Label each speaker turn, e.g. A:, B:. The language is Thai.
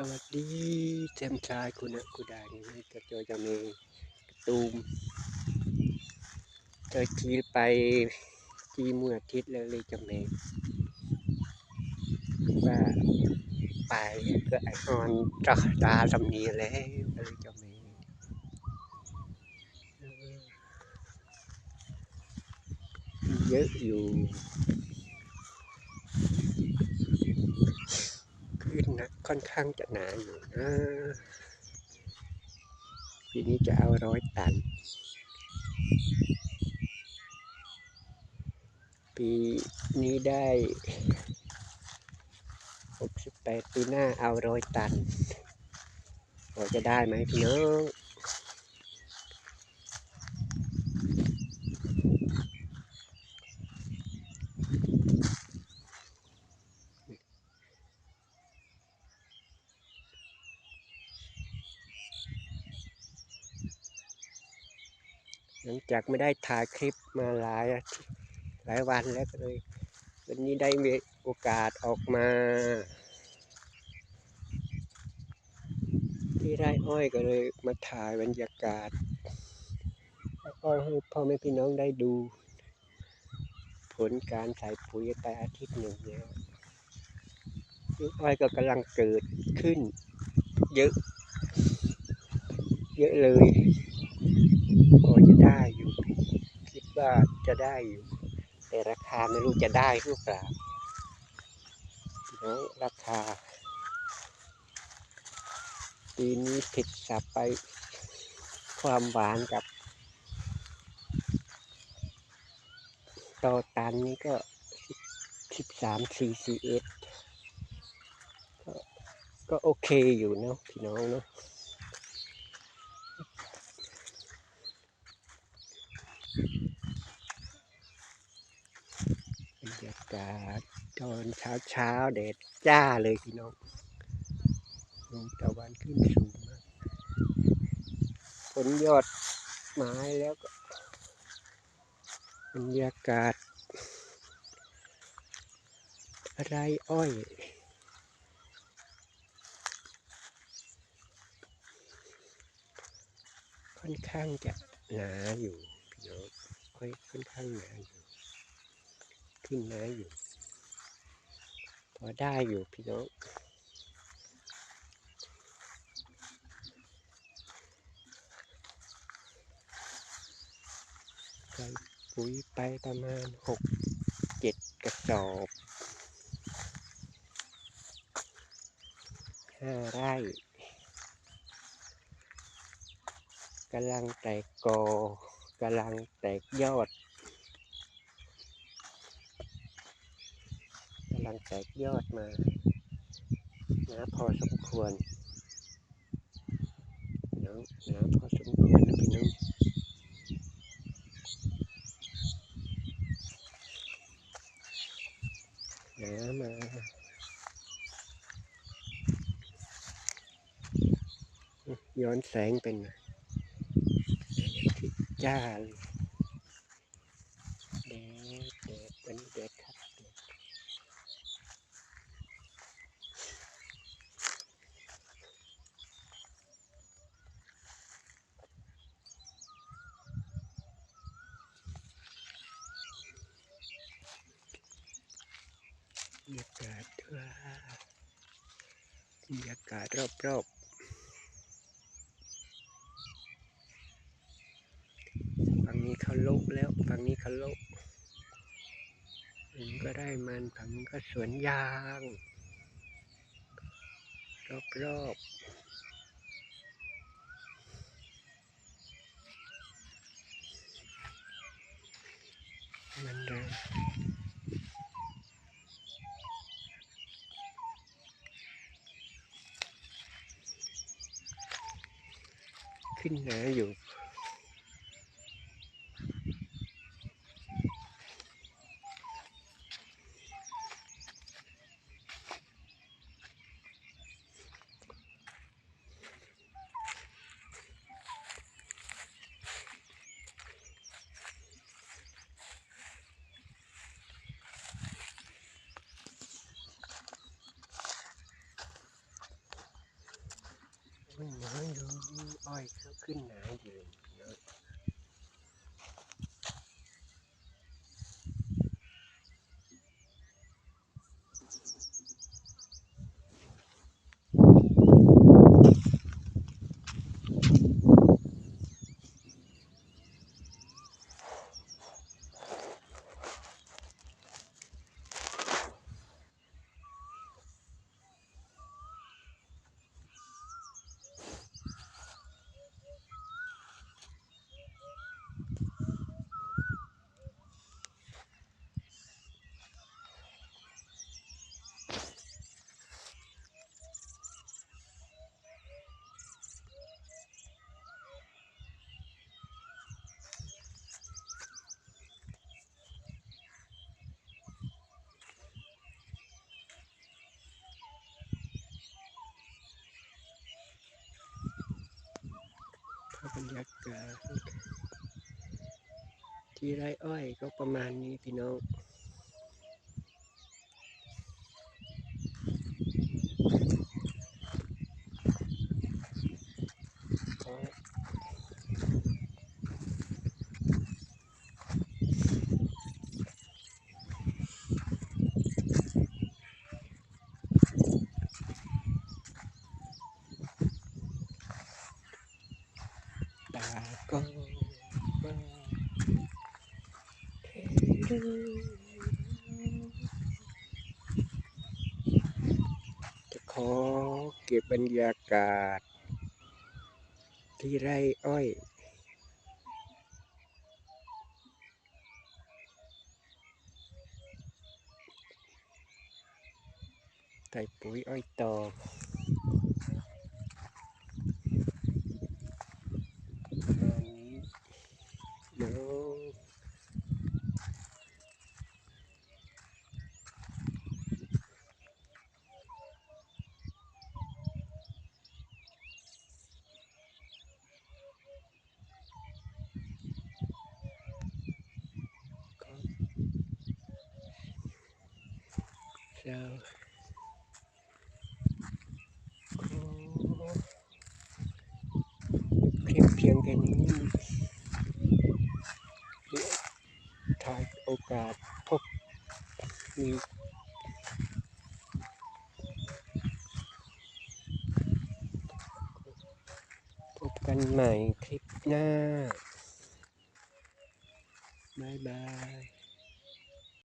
A: สวัสดีแจมชายคุณะคุณดานี่จะเจอจะมีตูมเจอทีไปทีเมื่ออาทิตย์แล้วเลยจะมีว่าไปก็ไอออนจักตาสำนีแล้วเลยจะมีเออเยอะอยู่ ขึ้นนะ ค่อนข้างจะหนาอยู่นะปีนี้จะเอาร้อยตัน ปีนี้ได้หกสิบแปดปีหน้าเอาร้อยตันพอจะได้ไหมพี่น้อง ลังจากไม่ได้ถ่ายคลิปมาหลายหลายวันแล้วก็เลย วันนี้ได้มีโอกาสออกมา ที่ไร่อ้อยก็เลยมาถ่ายบรรยากาศไร่อ้อยให้พ่อแม่พี่น้องได้ดู ผลการใส่ปุ๋ยไปอาทิตย์หนึ่งแล้วอ้อยก็กำลังเกิดขึ้น เยอะ เยอะเลย พอจะได้อยู่คิดว่าจะได้อยู่ แต่ราคาไม่รู้จะได้หรือเปล่าพี่น้องราคาปีนี้ผิดสับไปความหวานกับต่อตันนี้ก็สิบสามสี่สี่เอ็ดก็ก็โอเคอยู่เนาะพี่น้องเนาะบรรยา กาศตอนเช้าเช้าๆแดดจ้าเลยพี่น้องดวงตะวันขึ้นสูงมากผลยอดไม้แล้วก็บรรยากาศไรอ้อยค่อนข้างจะหนาอยู่พี่น้องค่อยค่อนข้างหนาอยู่ ขึ้นหนาอยู่ พอได้อยู่พี่น้องใส่ปุ๋ยไปประมาณหกเจ็ดกระสอบห้าไร่กำลังแตกกอกำลังแตกยอด กำลังแตกยอดมานะพอสมควรน้องนะพอสมควรนะพี่น้องน้ำมาย้อนแสงเป็นจ้าเลยแดดแดดครับแดดบ รรยากาศว่าบรรยากาศรอบๆฝั่งนี้เขาลุกแล้วฝั่งนี้เขาลุกฝั่งก็ได้มันฝั่งก็สวนยาง รอบๆมันแรง ขึ้นหนาอยู่ บ อ้อยเขาขึ้นหนาอยู่ รรยากาศที่ไร่อ้อยก็ประมาณนี้พี่น้อง ตาก็ว่า จะขอเก็บบรรยากาศ ที่ไร่อ้อย ใส่ปุ๋ยอ้อยตอกประมาณนี้เดี๋ยวก็ จะขอคลิปเพียงแค่นี้ถ่ายโอกาสพบมีพบกันใหม่คลิปหน้าบายบาย